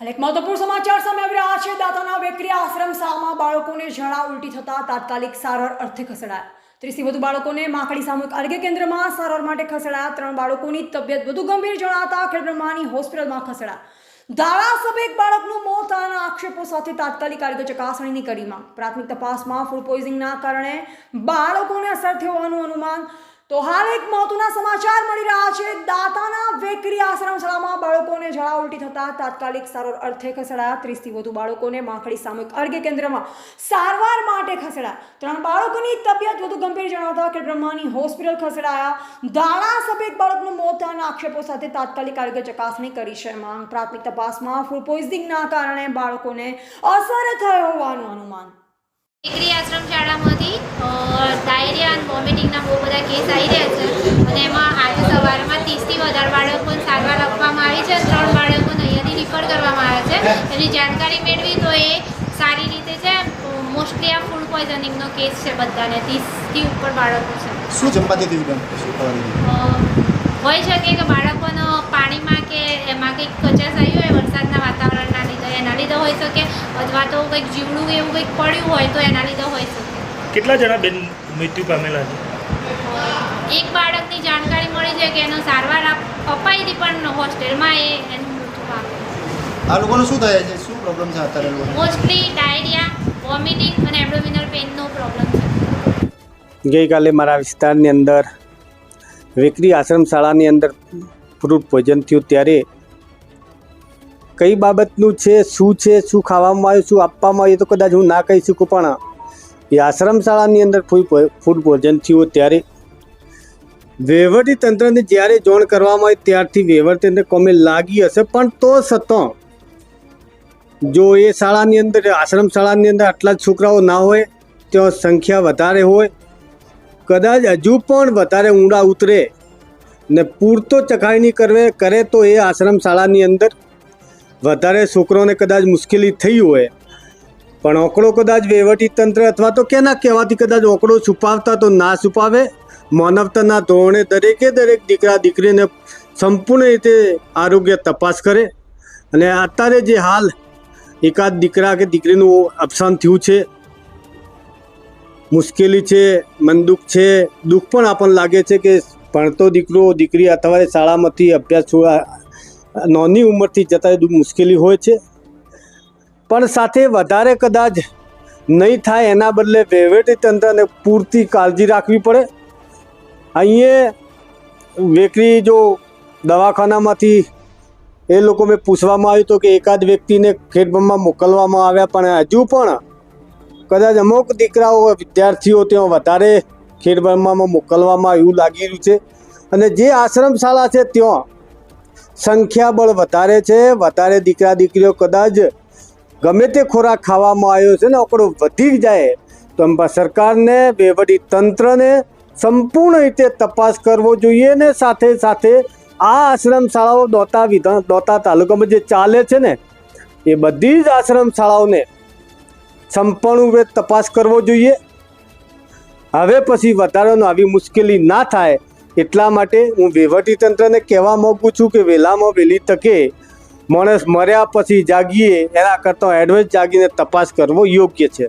હાલ એક મહત્વપૂર્ણ સમાચાર સામે આવી રહ્યા છે. દાતાના વેકરી આશ્રમ શાળામાં બાળકોને ઝાડા ઉલટી થતા તાત્કાલિક સારવાર અર્થે ખસેડાયા. ત્રીસથી વધુ બાળકોને માકડી સામૂહિક આરોગ્ય કેન્દ્રમાં સારવાર માટે ખસેડાયા. ત્રણ બાળકોની તબિયત વધુ ગંભીર જણાતા ખેડબ્રહ્માની હોસ્પિટલમાં ખસેડાયા. ધારાસભ્ય એક બાળકનું મોત થવાના આક્ષેપો સાથે તાત્કાલિક આરોગ્ય ચકાસણીની કડીમાં પ્રાથમિક તપાસમાં ફૂડ પોઈઝિંગના કારણે બાળકોને અસર થવાનું અનુમાન તો હાલ એક મહત્વના સમાચાર મળી રહ્યા છે. દાતાના વેકરી આશ્રમ શાળામાં બાળકોને ઝાડા ઉલટી થતા તાત્કાલિક સારવાર અર્થે ખસેડાયા. ત્રીસથી વધુ બાળકોને માખડી સામૂહિક આરોગ્ય કેન્દ્રમાં સારવાર માટે ખસેડાયા. ત્રણ બાળકોની તબિયત વધુ ગંભીર જણાવતા કે બ્રહ્માની હોસ્પિટલ ખસેડાયા. ધારાસભ્ય એક બાળકનું મોત થયાના આક્ષેપો સાથે તાત્કાલિક આરોગ્ય ચકાસણી કરી છે માંગ. પ્રાથમિક તપાસમાં ફૂડ પોઈઝનિંગના કારણે બાળકોને અસર થયો હોવાનું અનુમાન. આશ્રમ શાળામાંથી ડાયરિયા અને વોમિટિંગના બહુ બધા કેસ આવી રહ્યા છે. અને એમાં આજે સવારમાં ત્રીસથી વધારે બાળકોને સારવાર આપવામાં આવી છે ત્રણ બાળકોને અહીંયાથી રિફર કરવામાં આવ્યા છે. એની જાણકારી મેળવી તો એ સારી રીતે છે મોસ્ટલી આ ફૂડ પોઈઝનિંગનો કેસ છે બધાને ત્રીસથી ઉપર બાળકો છે. શું જમવાથી હોઈ શકે કે બાળકોનો પાણીમાં કે એમાં કંઈક કચાસ આવી હોય વરસાદના વાતાવરણના લીધે એના લીધે હોઈ શકે અથવા તો કંઈક જીવડું એવું કંઈક પડ્યું હોય તો એના લીધે હોઈ શકે. કેટલા જણા બેન મૃત્યુ પામેલા છે? એક બાળકની જાણકારી મળી છે કે એનો સારવાર અપાઈ હતી પણ હોસ્ટેલમાં એ એનું મૃત્યુ પામ્યું. આ લોકોને શું થાય છે? શું પ્રોબ્લેમ છે અત્યારે મોસ્ટલી ડાયરિયા વોમિટિંગ અને એબ્ડોમિનલ પેઇનનો પ્રોબ્લેમ છે. ગઈકાલે મારા વિસ્તારની અંદર વેકરી આશ્રમ શાળાની અંદર ફ્રૂટ ભોજન થયું. ત્યારે કઈ બાબતનું છે શું છે શું ખાવામાં આવ્યું શું આપવામાં આવ્યું તો કદાચ હું ના કહી શકું પણ એ આશ્રમ શાળાની અંદર ફૂડ પોઈઝન થયું ત્યારે. વહીવટી તંત્રને જ્યારે જોણ કરવામાં આવી ત્યારથી વહીવટી તંત્ર કોમે લાગી હશે, પણ તો છતાં જો એ શાળાની અંદર આશ્રમ શાળાની અંદર આટલા જ છોકરાઓ ના હોય, ત્યાં સંખ્યા વધારે હોય, કદાચ હજુ પણ વધારે ઊંડા ઉતરે ને પૂરતો ચકાસણી કરવે, કરે તો એ આશ્રમ શાળાની અંદર વધારે છોકરોને કદાચ મુશ્કેલી થઈ હોય. પણ ઓકળો કદાચ વહીવટી તંત્ર અથવા તો કેના કહેવાથી કદાચ ઓકળો છુપાવતા તો ના છુપાવે? માનવતાના ધોરણે દરેકે દરેક દીકરા દીકરીને સંપૂર્ણ રીતે આરોગ્ય તપાસ કરે. અને અત્યારે જે હાલ એકાદ દીકરા કે દીકરીનું અવસાન થયું છે, મુશ્કેલી છે મનદુખ છે, દુઃખ પણ આપણને લાગે છે કે ભણતો દીકરો, દીકરી અથવા શાળામાંથી અભ્યાસ છોડા નાની ઉંમરથી જતા મુશ્કેલી હોય છે. પણ સાથે વધારે કદાચ નહીં થાય એના બદલે વહીવટી તંત્રને પૂરતી કાળજી રાખવી પડે. અહીંયા વેકરી જો દવાખાનામાંથી એ લોકો મેં પૂછવામાં આવ્યું હતું કે એકાદ વ્યક્તિને ખેડબ્રહ્મા મોકલવામાં આવ્યા, પણ હજુ પણ કદાચ અમુક દીકરાઓ, વિદ્યાર્થીઓ ત્યાં વધારે ખેડબ્રહ્મામાં મોકલવામાં એવું લાગી રહ્યું છે. અને જે આશ્રમ શાળા છે ત્યાં સંખ્યાબળ વધારે છે. વધારે દીકરા દીકરીઓ કદાચ ગમે તે ખોરાક ખાવામાં આવ્યો છે ને આંકડો વધી જાય, તો સરકારને વહીવટી તંત્રને સંપૂર્ણ રીતે તપાસ કરવો જોઈએ ને, સાથે સાથે આ આશ્રમ શાળાઓ દોતા વિધાન, દોતા તાલુકામાં જે ચાલે છે ને, એ બધી જ આશ્રમ શાળાઓને સંપૂર્ણ રૂપે તપાસ કરવો જોઈએ. હવે પછી વધારાનો આવી મુશ્કેલી ના થાય, એટલા માટે હું વહીવટી તંત્રને કહેવા માગું છું કે વહેલામાં વહેલી તકે માણસ મર્યા પછી જાગીએ એના કરતાં એડવાન્સ જાગીને તપાસ કરવો યોગ્ય છે.